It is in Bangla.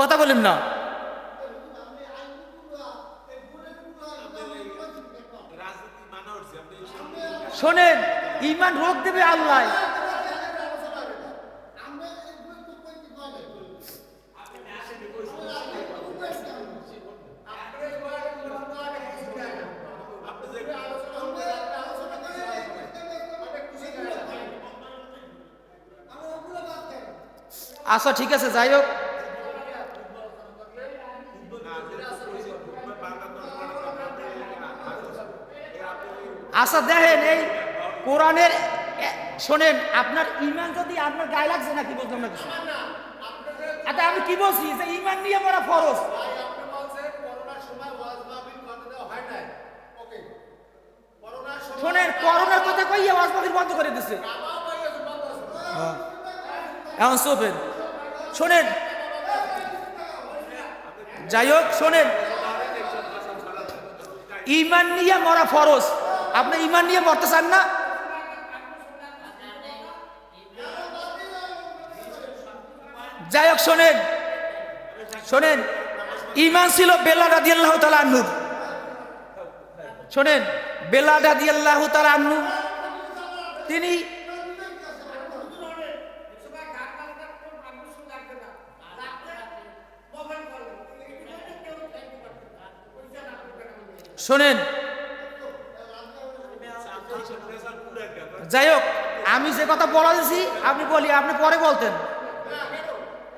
কথা বলেন না। শোনেন ইমান রোগ দেবে আল্লাহ। আচ্ছা ঠিক আছে যাই হোক। আচ্ছা দেখেন এই কোরআনের শোনেন আপনার ইমান যদি আপনার গায়ে লাগছে নাকি বলতাম না কিছু? আচ্ছা আমি কি বলছি? যে ইমান নিয়ে মরা ফরজ। শোনেন করোনার কথা কইয়া ওয়াজ মাহফিল বন্ধ করে দিছে। এখন চোপেন শোনেন যাই হোক, শোনেন। ইমান নিয়ে মরা ফরজ। আপনি ইমান নিয়ে মরতে চান না? যাই হোক, শোনেন। শোনেন, ইমান ছিল বেলা রাদি আল্লাহ তালা আন্নুর শোনেন, বেলা রাদি আল্লাহ তালা আন্নু তিনি শোনেন। যাই হোক আমি যে কথা বলা দিছি আপনি বলি আপনি পরে বলতেন।